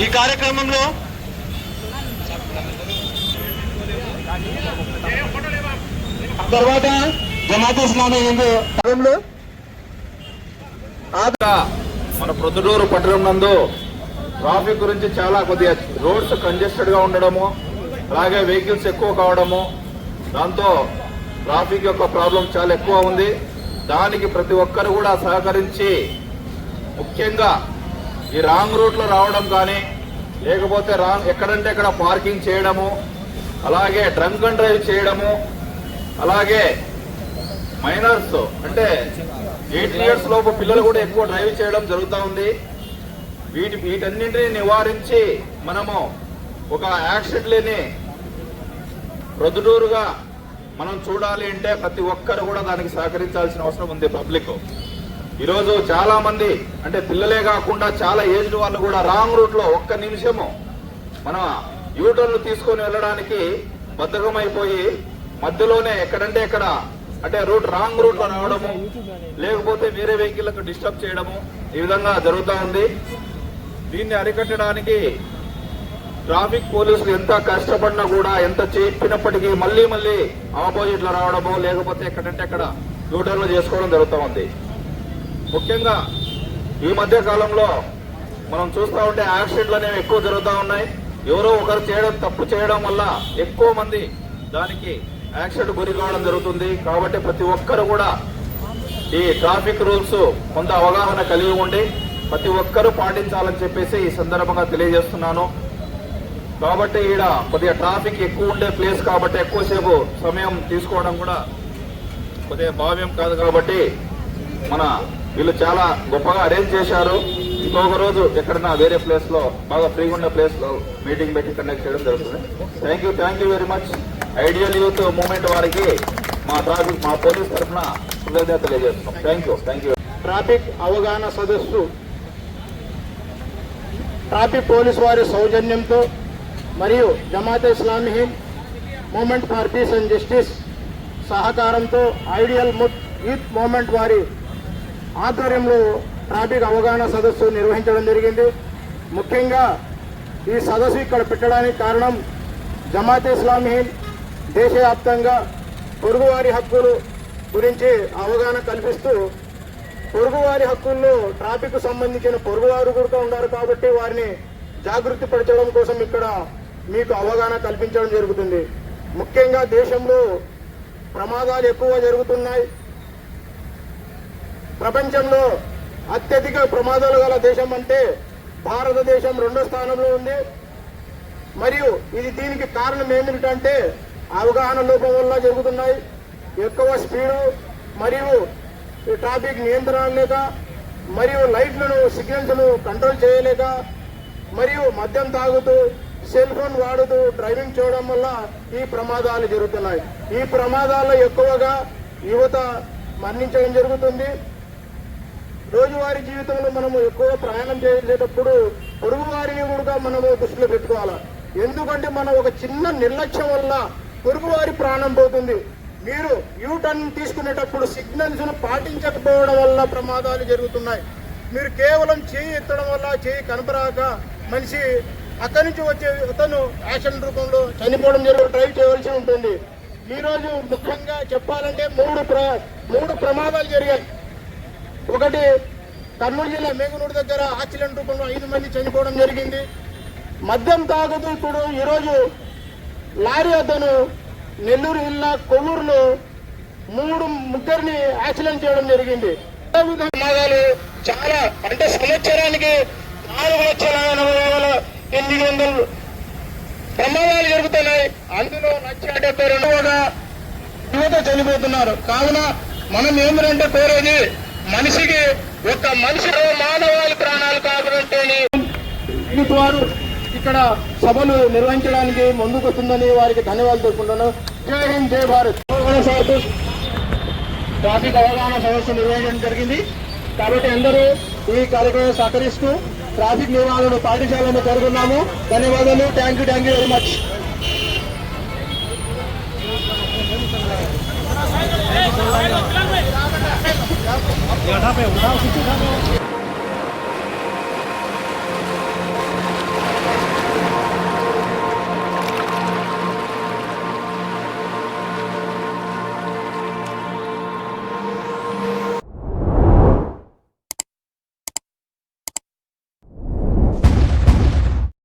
ఈ కార్యక్రమంలో తర్వాత జమాత్ ఇస్లామీ హిందూ మన ప్రొద్దుటూరు పట్టణం నందు ట్రాఫిక్ గురించి చాలా కొద్దిగా రోడ్స్ కంజెస్టెడ్గా ఉండడము అలాగే వెహికల్స్ ఎక్కువ కావడము దాంతో ట్రాఫిక్ యొక్క ప్రాబ్లం చాలా ఎక్కువ ఉంది. దానికి ప్రతి ఒక్కరు కూడా సహకరించి ముఖ్యంగా ఈ రాంగ్ రూట్లో రావడం కానీ లేకపోతే రాంగ్ ఎక్కడంటే ఎక్కడ పార్కింగ్ చేయడము అలాగే డ్రంక్ అండ్ డ్రైవ్ చేయడము అలాగే మైనర్స్ అంటే ఎయిట్ ఇయర్స్ లోపు పిల్లలు కూడా ఎక్కువ డ్రైవ్ చేయడం జరుగుతూ ఉంది. వీటి వీటన్నింటినీ నివారించి మనము ఒక యాక్సిడెంట్ లేని ప్రొద్దుటూరుగా మనం చూడాలి అంటే ప్రతి ఒక్కరు కూడా దానికి సహకరించాల్సిన అవసరం ఉంది పబ్లిక్. ఈరోజు చాలా మంది అంటే పిల్లలే కాకుండా చాలా ఏజ్డ్ వాళ్ళు కూడా రాంగ్ రూట్లో ఒక్క నిమిషము మన యూటర్న్ తీసుకొని వెళ్ళడానికి బద్ధకమైపోయి మధ్యలోనే ఎక్కడంటే ఎక్కడ అంటే రూట్ రాంగ్ రూట్లో రావడము లేకపోతే వేరే వెహికల్లకు డిస్టర్బ్ చేయడము ఈ విధంగా జరుగుతూ ఉంది. దీన్ని అరికట్టడానికి ట్రాఫిక్ పోలీసులు ఎంత కష్టపడినా కూడా ఎంత చెప్పినప్పటికీ మళ్ళీ మళ్ళీ ఆపోజిట్లో రావడము లేకపోతే ఎక్కడంటే అక్కడ యూటర్న్లు చేసుకోవడం జరుగుతూ ఉంది. ముఖ్యంగా ఈ మధ్య కాలంలో మనం చూస్తూ ఉంటే యాక్సిడెంట్లు అనేవి ఎక్కువ జరుగుతూ ఉన్నాయి. ఎవరో ఒకరు చేయడం తప్పు చేయడం వల్ల ఎక్కువ మంది దానికి యాక్సిడెంట్ గురి కావడం జరుగుతుంది. కాబట్టి ప్రతి ఒక్కరు కూడా ఈ ట్రాఫిక్ రూల్స్ కొంత అవగాహన కలిగి ఉండి ప్రతి ఒక్కరూ పాటించాలని చెప్పేసి ఈ సందర్భంగా తెలియజేస్తున్నాను. కాబట్టి ఈడ కొద్దిగా ట్రాఫిక్ ఎక్కువ ఉండే ప్లేస్ కాబట్టి ఎక్కువసేపు సమయం తీసుకోవడం కూడా కొద్దిగా భావ్యం కాదు కాబట్టి మన వీళ్ళు చాలా గొప్పగా అరేంజ్ చేశారు. ఇంకొక రోజు ఎక్కడన్నా వేరే ప్లేస్లో బాగా ఫ్రీగా ఉన్న ప్లేస్లో మీటింగ్ పెట్టి కండక్ట్ చేయడం జరుగుతుంది. Thank you thank you very much ideal youth movement వారికి మా ట్రాఫిక్ మా పోలీస్ తరఫున కృతజ్ఞత తెలియజేస్తున్నాం. Thank you thank you traffic అవగాహన సదస్సు. ట్రాఫిక్ పోలీస్ వారి సౌజన్యంతో మరియు Jamaat Islami Hind movement for peace and justice సహకారంతో ఐడియల్ ముత్ యూత్ మూమెంట్ వారి ఆధ్వర్యంలో ట్రాఫిక్ అవగాహన సదస్సు నిర్వహించడం జరిగింది. ముఖ్యంగా ఈ సదస్సు ఇక్కడ పెట్టడానికి కారణం జమాత్ ఇస్లామీ దేశవ్యాప్తంగా పొరుగువారి హక్కులు గురించి అవగాహన కల్పిస్తూ పొరుగువారి హక్కుల్లో ట్రాఫిక్ సంబంధించిన పొరుగువారు కూడా ఉన్నారు కాబట్టి వారిని జాగృతి పరచడం కోసం ఇక్కడ మీకు అవగాహన కల్పించడం జరుగుతుంది. ముఖ్యంగా దేశంలో ప్రమాదాలు ఎక్కువ జరుగుతున్నాయి. ప్రపంచంలో అత్యధిక ప్రమాదాలు గల దేశం అంటే భారతదేశం రెండో స్థానంలో ఉంది. మరియు ఇది దీనికి కారణం ఏమిటంటే అవగాహన లోపం వల్ల జరుగుతున్నాయి. ఎక్కువ స్పీడు మరియు ట్రాఫిక్ నియంత్రణ లేక మరియు లైట్లను సిగ్నల్స్ను కంట్రోల్ చేయలేక మరియు మద్యం తాగుతూ సెల్ ఫోన్ వాడుతూ డ్రైవింగ్ చేయడం వల్ల ఈ ప్రమాదాలు జరుగుతున్నాయి. ఈ ప్రమాదాల్లో ఎక్కువగా యువత మరణించడం జరుగుతుంది. రోజువారీ జీవితంలో మనము ఎక్కువ ప్రయాణం చేసేటప్పుడు పొరుగు వారిని కూడా మనము దృష్టిలో పెట్టుకోవాలి? ఎందుకంటే మనం ఒక చిన్న నిర్లక్ష్యం వల్ల పొరుగువారి ప్రాణం పోతుంది. మీరు యూ టర్న్ తీసుకునేటప్పుడు సిగ్నల్స్ను పాటించకపోవడం వల్ల ప్రమాదాలు జరుగుతున్నాయి. మీరు కేవలం చేయి ఎత్తడం వల్ల చేయి కనపరాక మనిషి అక్కడి నుంచి వచ్చే అతను యాక్సిడెంట్ రూపంలో చనిపోవడం జరిగి డ్రైవ్ చేయవలసి ఉంటుంది. ఈరోజు ముఖ్యంగా చెప్పాలంటే మూడు ప్ర మూడు ప్రమాదాలు జరిగాయి. ఒకటి కర్నూలు జిల్లా మేగునూరు దగ్గర యాక్సిడెంట్ రూపంలో ఐదు మంది చనిపోవడం జరిగింది. మద్యం తాగుతూ ఇప్పుడు ఈరోజు లారీ అతను నెల్లూరు జిల్లా కొవ్వూరులో మూడు ముగ్గురిని యాక్సిడెంట్ చేయడం జరిగింది. ప్రమాదాలు చాలా అంటే సంవత్సరానికి నాలుగు లక్షల ఎనభై వేల ఎనిమిది వందల ప్రమాదాలు జరుగుతున్నాయి. అందులో లక్ష డెబ్బై రెండవగా యువత చనిపోతున్నారు. కావున మనం ఏమిటంటే కోరేది మనిషికి ఒక మనిషిలో మానవాళి ప్రాణాలు యూత్ వారు ఇక్కడ సభలు నిర్వహించడానికి ముందుకు వస్తుందని వారికి ధన్యవాదాలు తెలుపుకుంటున్నాను. జై హింద్ జై భారత్. ట్రాఫిక్ అవగాహన సదస్సు నిర్వహించడం జరిగింది. కాబట్టి అందరూ ఈ కార్యక్రమం సహకరిస్తూ ట్రాఫిక్ నియమాలను పాటించాలని కోరుకున్నాము. ధన్యవాదాలు. Thank you thank you very much ถ้าไปอุปเ